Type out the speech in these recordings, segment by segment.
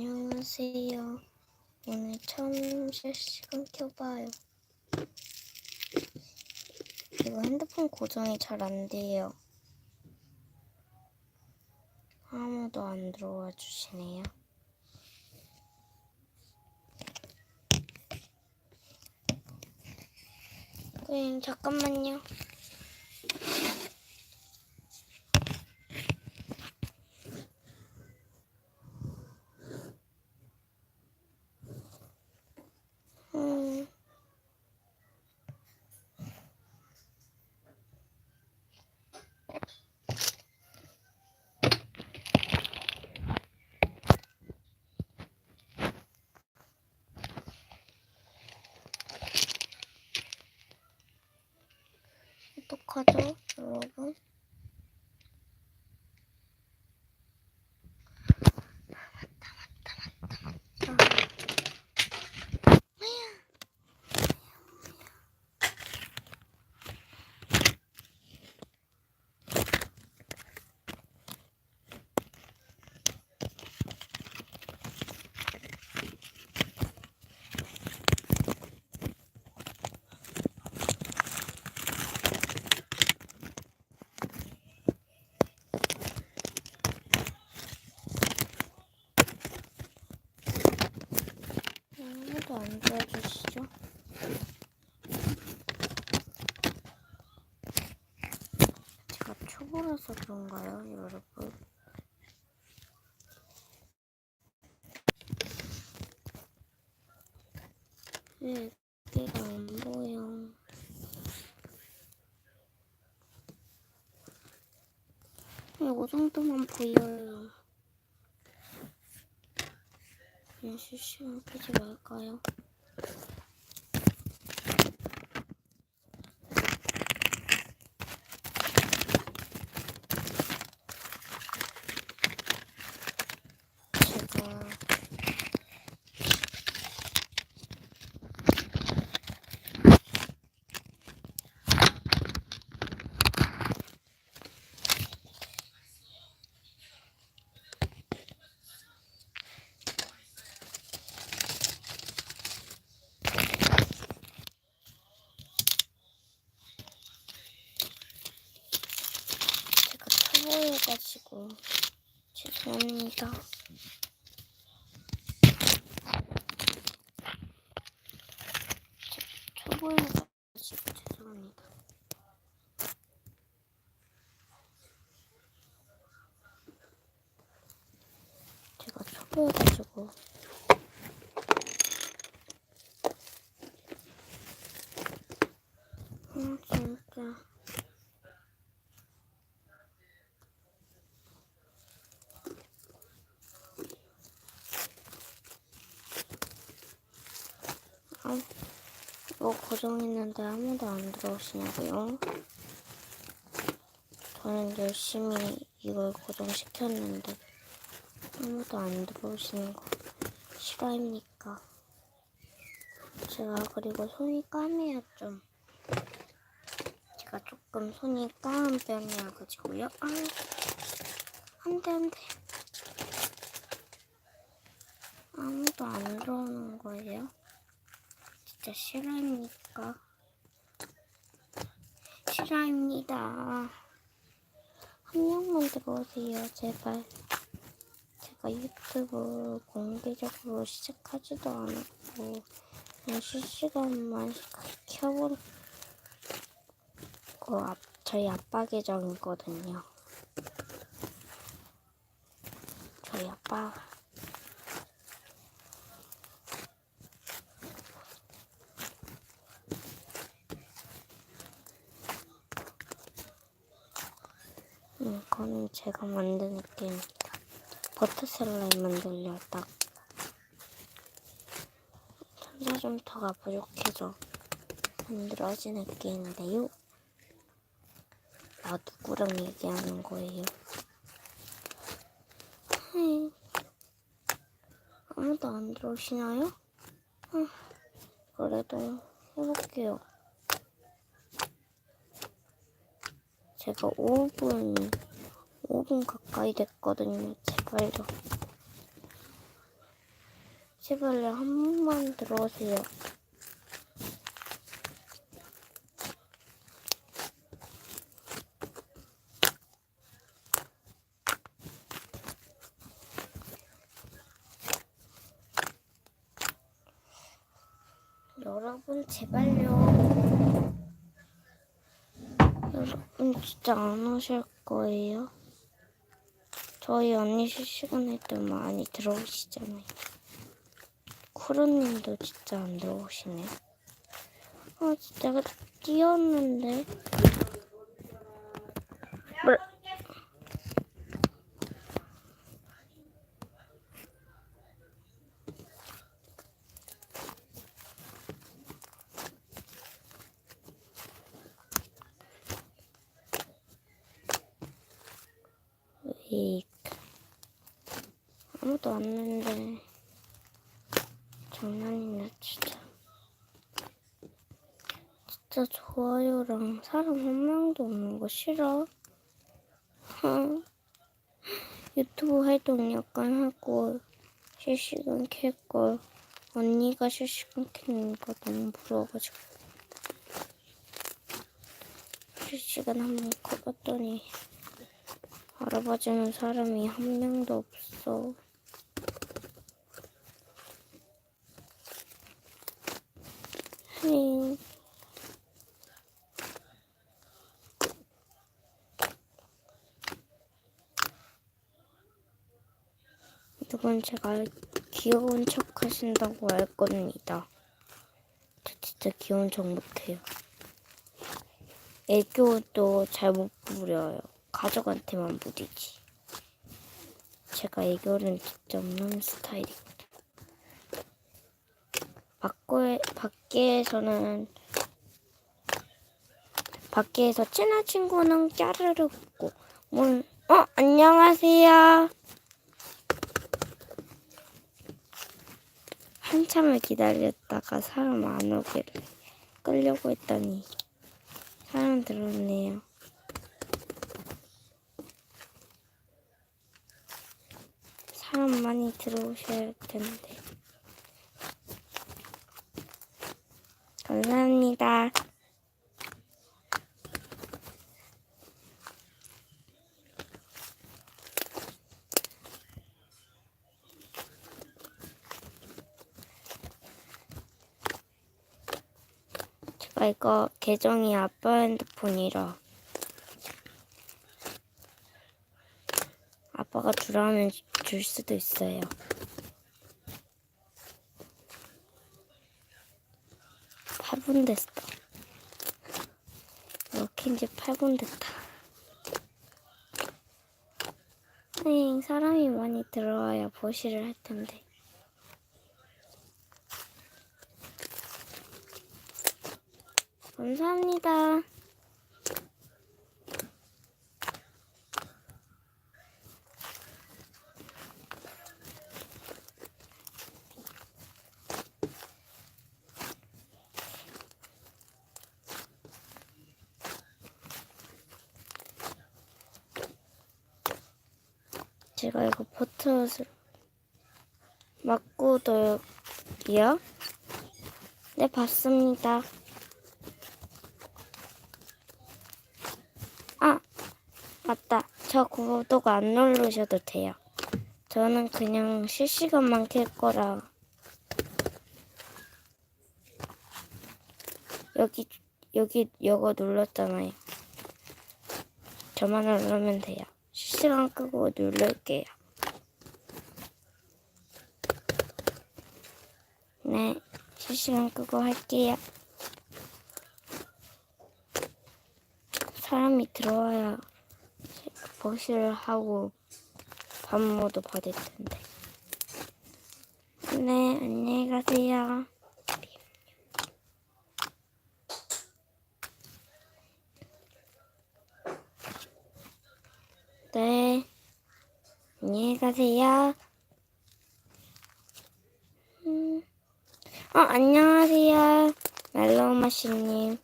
안녕하세요. 오늘 처음 실시간 켜봐요. 이거 핸드폰 고정이 잘 안 돼요. 아무도 안 들어와 주시네요. 네, 잠깐만요. 음. 어떡하죠, 여러분? 맞다, 맞다, 맞다, 맞다. 도와주시죠? 제가 초보라서 그런가요, 여러분? 왜 여기가 안 보여? 이 정도만 보여요. 그냥 실시간 켜지 말까요? 제가 제가 초보여가지고 죄송합니다. 제- 초보여가지고 죄송합니다. 제가 초보여가지고 아 진짜. 아, 이거 고정했는데 아무도 안 들어오시냐고요? 저는 열심히 이걸 고정시켰는데 아무도 안 들어오시는 거 싫어합니까? 제가 그리고 손이 까매요 좀. 제가 조금 손이 까만 편이라 가지고요. 아, 안돼 안돼. 아무도 안 들어오는 거예요. 진짜 싫어합니까? 싫어합니다. 한 명만 들어오세요, 제발. 제가 유튜브 공개적으로 시작하지도 않았고, 그냥 실시간만 켜보고, 앞, 저희 아빠 계정이거든요. 저희 아빠. 이거는 제가 만든 게임입니다. 버터 슬라임 만들려 딱 천사점터가 부족해서 만들어진 게임인데요. 나 누구랑 얘기하는 거예요? 아무도 안 들어오시나요? 아, 그래도 해볼게요. 제가 5분, 5분 가까이 됐거든요. 제발요. 제발요, 한 번만 들어오세요. 여러분, 제발요. 여러 분, 진짜 안 오실 거예요? 저희 언니 실시간에 도 많이 들어오시잖아요. 쿠루님도 진짜 안 들어오시네. 아, 진짜 뛰었는데. 뭘? 이 아무도 없는데 장난이네 진짜. 진짜 좋아요랑 사람 한 명도 없는 거 싫어? 유튜브 활동 약간 하고 실시간 켤걸. 언니가 실시간 켜는 거 너무 부러워가지고. 실시간 한번 켜봤더니 알아봐주는 사람이 한 명도 없어. 헤이. 이건 제가 귀여운 척 하신다고 알 겁니다. 저 진짜 귀여운 척 못해요. 애교도 잘 못 부려요. 가족한테만 부리지. 제가 애교는 진짜 없는 스타일입니다. 밖에, 밖에서는 밖에서 친한 친구는 까르르 웃고 문, 어 안녕하세요. 한참을 기다렸다가 사람 안 오길래 끌려고 했더니 사람 들었네요. 사람 많이 들어오셔야 할 텐데. 감사합니다. 제가 이거 계정이 아빠 핸드폰이라 아빠가 주라면 줄 수도 있어요. 팔분 됐어. 이렇게 이제 8분 됐다. 네, 사람이 많이 들어와야 보시를 할 텐데. 감사합니다. 제가 이거 버섯을 맞고도요? 네, 봤습니다. 아, 맞다. 저 구독 안 누르셔도 돼요. 저는 그냥 실시간만 켤 거라. 여기, 여기, 요거 눌렀잖아요. 저만 누르면 돼요. 실시간 끄고 누를게요. 네, 실시간 끄고 할게요. 사람이 들어와야 버시를 하고 밥 모두 받을 텐데. 네, 안녕히 가세요. 네, 안녕히 가세요. 음, 어, 안녕하세요. 멜로마씨님.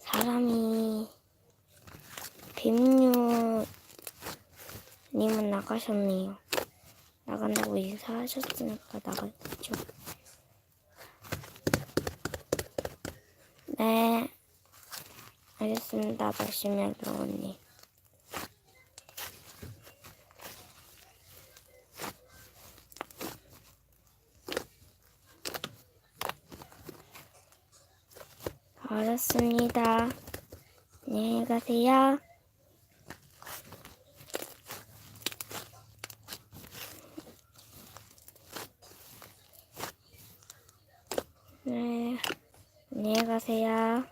사람이 뱀류 님은 나가셨네요. 나간다고 인사하셨으니까 나가겠죠. 네. 알겠습니다. 마시멜로 언니. 알았습니다. 안녕히 가세요. 네, 안녕히 가세요.